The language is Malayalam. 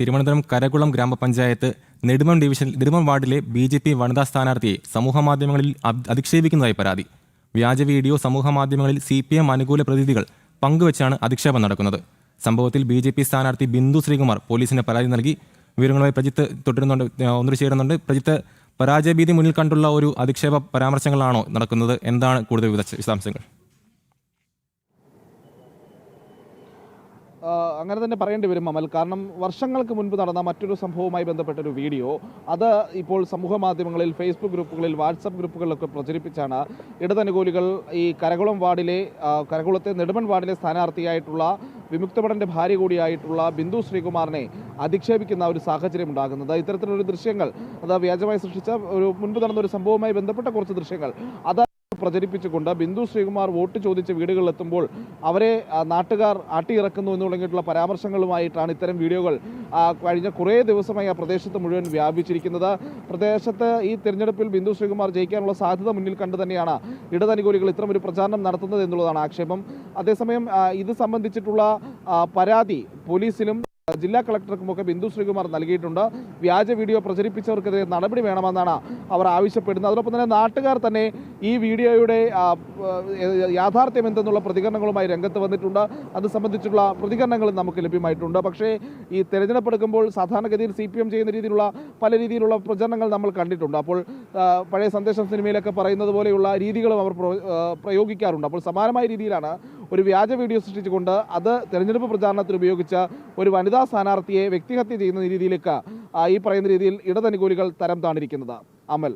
തിരുവനന്തപുരം കരകുളം ഗ്രാമപഞ്ചായത്ത് നെടുമൻ ഡിവിഷൻ നെടുമം വാർഡിലെ ബി ജെ പി വനിതാ സ്ഥാനാർത്ഥിയെ സമൂഹമാധ്യമങ്ങളിൽ അധിക്ഷേപിക്കുന്നതായി പരാതി. വ്യാജ വീഡിയോ സമൂഹമാധ്യമങ്ങളിൽ സി പി എം അനുകൂല പ്രതിനിധികൾ പങ്കുവച്ചാണ് അധിക്ഷേപം നടക്കുന്നത്. സംഭവത്തിൽ ബി ജെ പി സ്ഥാനാർത്ഥി ബിന്ദു ശ്രീകുമാർ പോലീസിന് പരാതി നൽകി. വിവരങ്ങളുമായി പ്രജിത്ത് തുടരുന്നുണ്ട് ഒന്നു ചേരുന്നുണ്ട്. പ്രജിത്ത് പരാജയഭീതി മുന്നിൽ കണ്ടുള്ള ഒരു അധിക്ഷേപ പരാമർശങ്ങളാണോ നടക്കുന്നത്? എന്താണ് കൂടുതൽ വിശദാംശങ്ങൾ? അങ്ങനെ തന്നെ പറയേണ്ടി വരും അമൽ. കാരണം വർഷങ്ങൾക്ക് മുൻപ് നടന്ന മറ്റൊരു സംഭവവുമായി ബന്ധപ്പെട്ട ഒരു വീഡിയോ. അത് ഇപ്പോൾ സമൂഹ മാധ്യമങ്ങളിൽ ഫേസ്ബുക്ക് ഗ്രൂപ്പുകളിൽ വാട്സപ്പ് ഗ്രൂപ്പുകളിലൊക്കെ പ്രചരിപ്പിച്ചാണ്. ഇടതനുകൂലികൾ ഈ കരകുളം വാർഡിലെ കരകുളത്തെ നെടുമൺ വാർഡിലെ സ്ഥാനാർത്ഥിയായിട്ടുള്ള വിമുക്തഭടന്റെ ഭാര്യ കൂടിയായിട്ടുള്ള ബിന്ദു ശ്രീകുമാറിനെ അധിക്ഷേപിക്കുന്ന ഒരു സാഹചര്യം ഉണ്ടാകുന്നത്. ഇത്തരത്തിലൊരു ദൃശ്യങ്ങൾ അത് വ്യാജമായി സൃഷ്ടിച്ച ഒരു മുൻപ് നടന്ന ഒരു സംഭവവുമായി ബന്ധപ്പെട്ട കുറച്ച് ദൃശ്യങ്ങൾ. അത് പ്രചരിപ്പിച്ചുകൊണ്ട് ബിന്ദു ശ്രീകുമാർ വോട്ട് ചോദിച്ച് വീടുകളിലെത്തുമ്പോൾ അവരെ നാട്ടുകാർ അട്ടിയിറക്കുന്നു എന്ന് തുടങ്ങിയിട്ടുള്ള പരാമർശങ്ങളുമായിട്ടാണ് ഇത്തരം വീഡിയോകൾ കഴിഞ്ഞ കുറേ ദിവസമായി ആ പ്രദേശത്ത് മുഴുവൻ വ്യാപിച്ചിരിക്കുന്നത്. പ്രദേശത്ത് ഈ തിരഞ്ഞെടുപ്പിൽ ബിന്ദു ശ്രീകുമാർ ജയിക്കാനുള്ള സാധ്യത മുന്നിൽ കണ്ടു തന്നെയാണ് ഇടതനുകൂലികൾ ഇത്തരം ഒരു പ്രചാരണം നടത്തുന്നത് എന്നുള്ളതാണ് ആക്ഷേപം. അതേസമയം ഇത് സംബന്ധിച്ചിട്ടുള്ള പരാതി പോലീസിലും ജില്ലാ കളക്ടർക്കുമൊക്കെ ബിന്ദു ശ്രീകുമാർ നൽകിയിട്ടുണ്ട്. വ്യാജ വീഡിയോ പ്രചരിപ്പിച്ചവർക്കെതിരെ നടപടി വേണമെന്നാണ് അവർ ആവശ്യപ്പെടുന്നത്. അതോടൊപ്പം തന്നെ നാട്ടുകാർ തന്നെ ഈ വീഡിയോയുടെ യാഥാർത്ഥ്യം എന്തെന്നുള്ള പ്രതികരണങ്ങളുമായി രംഗത്ത് വന്നിട്ടുണ്ട്. അത് സംബന്ധിച്ചുള്ള പ്രതികരണങ്ങളും നമുക്ക് ലഭ്യമായിട്ടുണ്ട്. പക്ഷേ ഈ തെരഞ്ഞെടുപ്പെടുക്കുമ്പോൾ സാധാരണഗതിയിൽ സി ചെയ്യുന്ന രീതിയിലുള്ള പല രീതിയിലുള്ള പ്രചരണങ്ങൾ നമ്മൾ കണ്ടിട്ടുണ്ട്. അപ്പോൾ പഴയ സന്ദേശം സിനിമയിലൊക്കെ പറയുന്നത് പോലെയുള്ള രീതികളും അവർ പ്രയോഗിക്കാറുണ്ട്. അപ്പോൾ സമാനമായ രീതിയിലാണ് ഒരു വ്യാജ വീഡിയോ സൃഷ്ടിച്ചുകൊണ്ട് അത് തെരഞ്ഞെടുപ്പ് പ്രചാരണത്തിന് ഉപയോഗിച്ച ഒരു വനിതാ സ്ഥാനാർത്ഥിയെ വ്യക്തിഹത്യ ചെയ്യുന്ന രീതിയിലേക്ക് ഈ പറയുന്ന രീതിയിൽ ഇടതനുകൂലികൾ തരം താണിരിക്കുന്നത്. അമൽ.